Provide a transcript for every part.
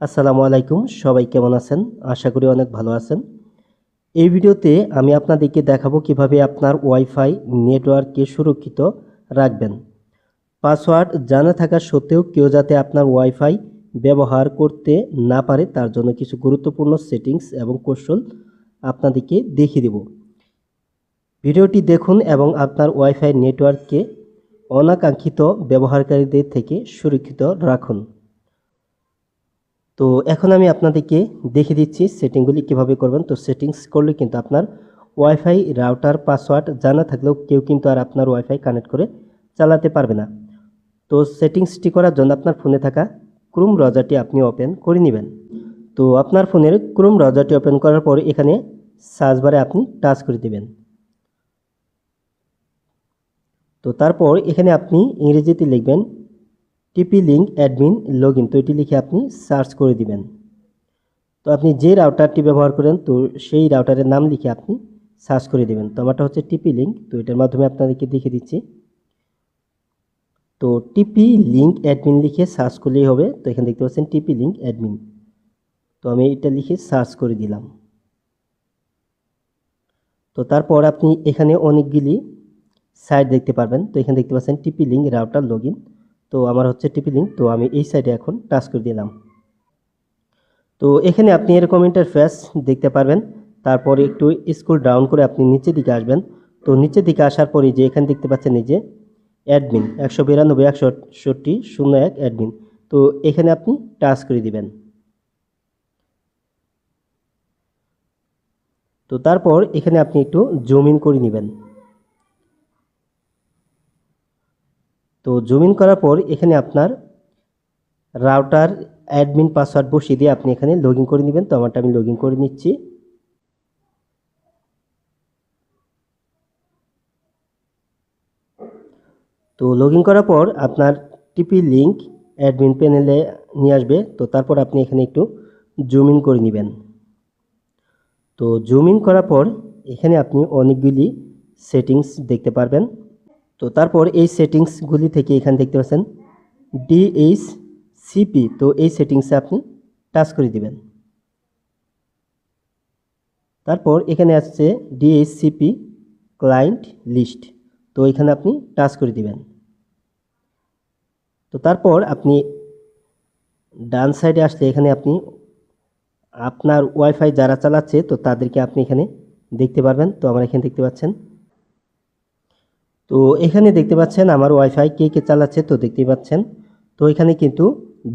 আসসালামু আলাইকুম, সবাই কেমন আছেন? আশা করি অনেক ভালো আছেন। এই ভিডিওতে আমি আপনাদেরকে দেখাবো কীভাবে আপনার ওয়াইফাই নেটওয়ার্ককে সুরক্ষিত রাখবেন। পাসওয়ার্ড জানা থাকা সত্ত্বেও কেউ যাতে আপনার ওয়াইফাই ব্যবহার করতে না পারে, তার জন্য কিছু গুরুত্বপূর্ণ সেটিংস এবং কৌশল আপনাদেরকে দেখিয়ে দেব। ভিডিওটি দেখুন এবং আপনার ওয়াইফাই নেটওয়ার্ককে অনাকাঙ্ক্ষিত ব্যবহারকারীদের থেকে সুরক্ষিত রাখুন। তো এখন আমি আপনাদেরকে দেখে দিচ্ছি সেটিংগুলি কীভাবে করবেন। তো সেটিংস করলে কিন্তু আপনার ওয়াইফাই, রাউটার, পাসওয়ার্ড জানা থাকলেও কেউ কিন্তু আর আপনার ওয়াইফাই কানেক্ট করে চালাতে পারবে না। তো সেটিংসটি করার জন্য আপনার ফোনে থাকা ক্রোম ব্রাউজারটি আপনি ওপেন করে নেবেন। তো আপনার ফোনের ক্রোম ব্রাউজারটি ওপেন করার পর এখানে সার্চ বারে আপনি টাচ করে দেবেন। তো তারপর এখানে আপনি ইংরেজিতে লিখবেন TP link admin log in তো এটি লিখে আপনি সার্চ করে দিবেন। তো আপনি যে রাউটারটি ব্যবহার করেন, তো সেই রাউটারের নাম লিখে আপনি সার্চ করে দেবেন। তো আমারটা হচ্ছে টিপি লিঙ্ক তো এটার মাধ্যমে আপনাদেরকে দেখে দিচ্ছি। তো টিপি লিঙ্ক অ্যাডমিন লিখে সার্চ করলেই হবে। তো এখানে দেখতে পাচ্ছেন টিপি লিঙ্ক অ্যাডমিন। তো আমি এটা লিখে সার্চ করে দিলাম। তো তারপর আপনি এখানে অনেকগুলি সাইট দেখতে পারবেন। তো এখানে দেখতে পাচ্ছেন টিপি লিঙ্ক রাউটার লগ তো আমার হচ্ছে টিপি লিঙ্ক তো আমি এই সাইডে এখন টাচ করে দিলাম। তো এখানে আপনি এরকম ইন্টারফেস দেখতে পারবেন। তারপরে একটু স্কুল ডাউন করে আপনি নিচের দিকে আসবেন। তো নিচের দিকে আসার পরে যে এখানে দেখতে পাচ্ছেন এই যে অ্যাডমিন একশো বিরানব্বই, একশো একষট্টি শূন্য এক অ্যাডমিন তো এখানে আপনি টাচ করে দিবেন। তো তারপর এখানে আপনি একটু জুম ইন করে নেবেন। তো জুম ইন করার পর এখানে আপনার রাউটার অ্যাডমিন পাসওয়ার্ড বসিয়ে দিয়ে আপনি এখানে লগ করে নেবেন। তো আমারটা আমি লগ করে নিচ্ছি। তো লগ করার পর আপনার টিপি লিঙ্ক অ্যাডমিন প্যানেলে নিয়ে আসবে। তো তারপর আপনি এখানে একটু জুম ইন করে নেবেন। তো জুম ইন করার পর এখানে আপনি অনেকগুলি সেটিংস দেখতে পারবেন। তো তারপর এই সেটিংসগুলি থেকে এখানে দেখতে পাচ্ছেন ডিএইচ সিপি তো এই সেটিংসে আপনি টাচ করে দিবেন। তারপর এখানে আসছে ডিএইচসিপি ক্লায়েন্ট লিস্ট তো এখানে আপনি টাচ করে দিবেন। তো তারপর আপনি ডান সাইডে আসলে এখানে আপনি আপনার ওয়াইফাই যারা চালাচ্ছে, তো তাদেরকে আপনি এখানে দেখতে পারবেন। তো আমার এখানে দেখতে পাচ্ছেন তো এখানে দেখতে পাচ্ছেন আমার ওয়াইফাই কে কে চালাচ্ছে তো দেখতেই পাচ্ছেন। তো এখানে কিন্তু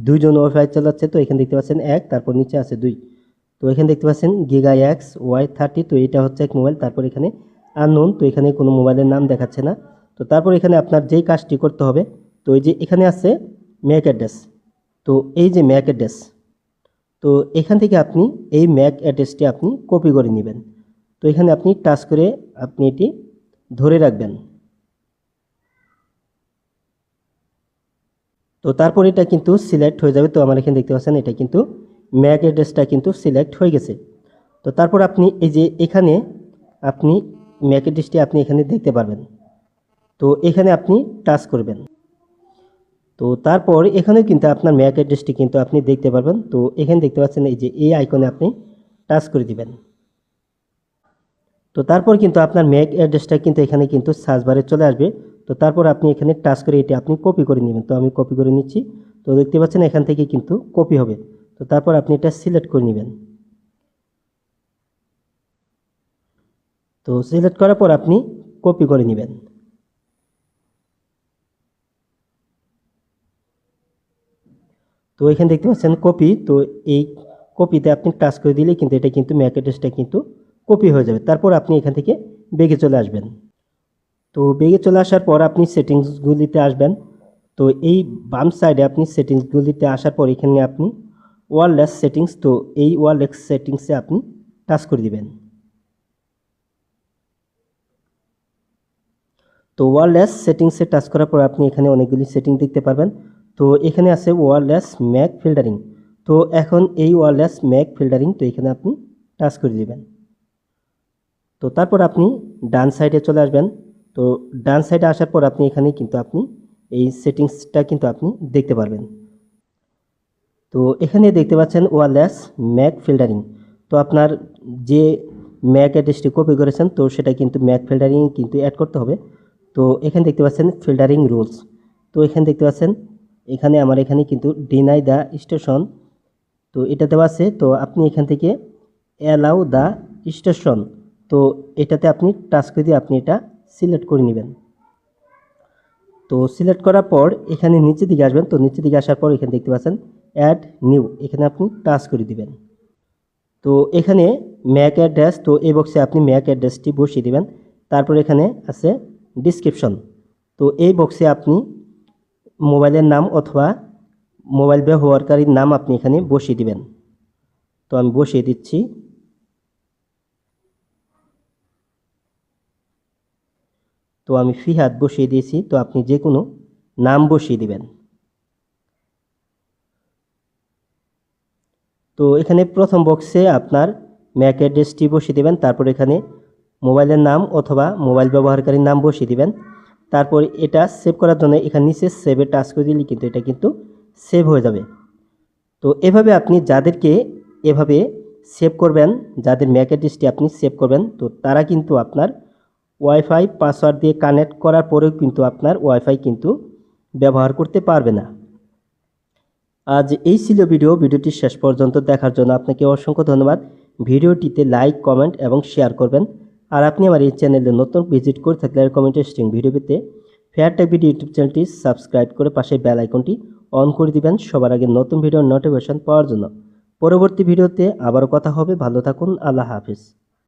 দুইজন ওয়াইফাই চালাচ্ছে তো এখানে দেখতে পাচ্ছেন এক, তারপর নিচে আছে দুই। তো এখানে দেখতে পাচ্ছেন গিগা এক্স ওয়াই থার্টি তো এটা হচ্ছে এক মোবাইল তারপর এখানে আননোন তো এখানে কোনো মোবাইলের নাম দেখাচ্ছে না। তো তারপর এখানে আপনার যেই কাজটি করতে হবে, তো এই যে এখানে আছে ম্যাক অ্যাড্রেস তো এই যে ম্যাক অ্যাড্রেস তো এখান থেকে আপনি এই ম্যাক অ্যাড্রেসটি আপনি কপি করে নেবেন। তো এখানে আপনি টাচ করে আপনি এটি ধরে রাখবেন। তো তারপর এটা কিন্তু সিলেক্ট হয়ে যাবে। তো আমার এখানে দেখতে পাচ্ছেন, এটা কিন্তু ম্যাক অ্যাড্রেসটা কিন্তু সিলেক্ট হয়ে গেছে। তো তারপর আপনি এই যে এখানে আপনি ম্যাক অ্যাড্রেসটি আপনি এখানে দেখতে পারবেন। তো এখানে আপনি টাচ করবেন। তো তারপর এখানেও কিন্তু আপনার ম্যাক অ্যাড্রেসটি কিন্তু আপনি দেখতে পারবেন। তো এখানে দেখতে পাচ্ছেন, এই যে এই আইকনে আপনি টাচ করে দিবেন। তো তারপর কিন্তু আপনার ম্যাক অ্যাড্রেসটা কিন্তু এখানে কিন্তু সার্চ বারে চলে আসবে। তো তারপর আপনি এখানে টাচ করে এটি আপনি কপি করে নেবেন। তো আমি কপি করে নিচ্ছি। তো দেখতে পাচ্ছেন এখান থেকে কিন্তু কপি হবে। তো তারপর আপনি এটা সিলেক্ট করে নেবেন। তো সিলেক্ট করার পর আপনি কপি করে নেবেন। তো এখানে দেখতে পাচ্ছেন কপি তো এই কপিতে আপনি টাচ করে দিলে কিন্তু এটা কিন্তু ম্যাকেটেসটা কিন্তু কপি হয়ে যাবে। তারপর আপনি এখান থেকে বেগে চলে আসবেন। তো বেগে চলে আসার পর আপনি সেটিংসগুলিতে আসবেন। তো এই বাম সাইডে আপনি সেটিংসগুলিতে আসার পর এখানে আপনি ওয়ারলেস সেটিংস তো এই ওয়ারলেস সেটিংসে আপনি টাচ করে দিবেন। তো ওয়ারলেস সেটিংসে টাচ করার পর আপনি এখানে অনেকগুলি সেটিং দেখতে পারবেন। তো এখানে আছে ওয়ারলেস ম্যাক ফিল্টারিং। তো এখন এই ওয়ারলেস ম্যাক ফিল্টারিং, তো এখানে আপনি টাচ করে দিবেন। তো তারপর আপনি ডান সাইডে চলে আসবেন। তো ডান সাইডে আসার পর আপনি এখানে কিন্তু আপনি এই সেটিংসটা কিন্তু আপনি দেখতে পারবেন। তো এখানে দেখতে পাচ্ছেন ওয়ারলেস ম্যাক ফিল্টারিং তো আপনার যে ম্যাক অ্যাড্রেসটি কপি করেছেন, তো সেটা কিন্তু ম্যাক ফিল্টারিং কিন্তু অ্যাড করতে হবে। তো এখানে দেখতে পাচ্ছেন ফিল্টারিং রুলস তো এখানে দেখতে পাচ্ছেন, এখানে আমার এখানে কিন্তু ডিনাই দ্য স্টেশন তো এটা দেওয়া আছে, তো আপনি এখান থেকে অ্যালাউ দ্য স্টেশন তো এটাতে আপনি টাচ করে দিয়ে আপনি এটা সিলেক্ট করে নেবেন। তো সিলেক্ট করার পর এখানে নিচের দিকে আসবেন। তো নিচের দিকে আসার পর এখানে দেখতে পাচ্ছেন অ্যাড নিউ এখানে আপনি টাচ করে দিবেন। তো এখানে ম্যাক অ্যাড্রেস তো এই বক্সে আপনি ম্যাক অ্যাড্রেসটি বসিয়ে দিবেন। তারপর এখানে আছে ডিসক্রিপশন তো এই বক্সে আপনি মোবাইলের নাম অথবা মোবাইল ব্যবহারকারীর নাম আপনি এখানে বসিয়ে দিবেন। তো আমি বসিয়ে দিচ্ছি। তো আমি ফি হাত বসিয়ে দিয়েছি, তো আপনি যে কোনো নাম বসিয়ে দিবেন। তো এখানে প্রথম বক্সে আপনার ম্যাক অ্যাড্রেসটি বসিয়ে দেবেন, তারপর এখানে মোবাইলের নাম অথবা মোবাইল ব্যবহারকারীর নাম বসিয়ে দিবেন। তারপর এটা সেভ করার জন্য এখানে নিচে সেভে টাচ করে দিলে কিন্তু এটা কিন্তু সেভ হয়ে যাবে। তো এভাবে আপনি যাদেরকে এভাবে সেভ করবেন, যাদের ম্যাক অ্যাড্রেসটি আপনি সেভ করবেন, তো তারা কিন্তু আপনার ওয়াইফাই পাসওয়ার্ড দিয়ে কানেক্ট করার পরেও কিন্তু আপনার ওয়াইফাই কিন্তু ব্যবহার করতে পারবে না। আজ এই ছিল ভিডিও। ভিডিওটি শেষ পর্যন্ত দেখার জন্য আপনাকে অসংখ্য ধন্যবাদ। ভিডিওটিতে লাইক কমেন্ট এবং শেয়ার করবেন। আর আপনি আমার এই চ্যানেলে নতুন ভিজিট করে থাকলে আর কমেন্টে স্ট্রিং ভিডিও পেতে ফেয়ার টেক ভিডিও ইউটিউব চ্যানেলটি সাবস্ক্রাইব করে পাশে বেল আইকনটি অন করে দিবেন সবার আগে নতুন ভিডিওর নোটিফিকেশন পাওয়ার জন্য। পরবর্তী ভিডিওতে আবারও কথা হবে। ভালো থাকুন। আল্লাহ হাফিজ।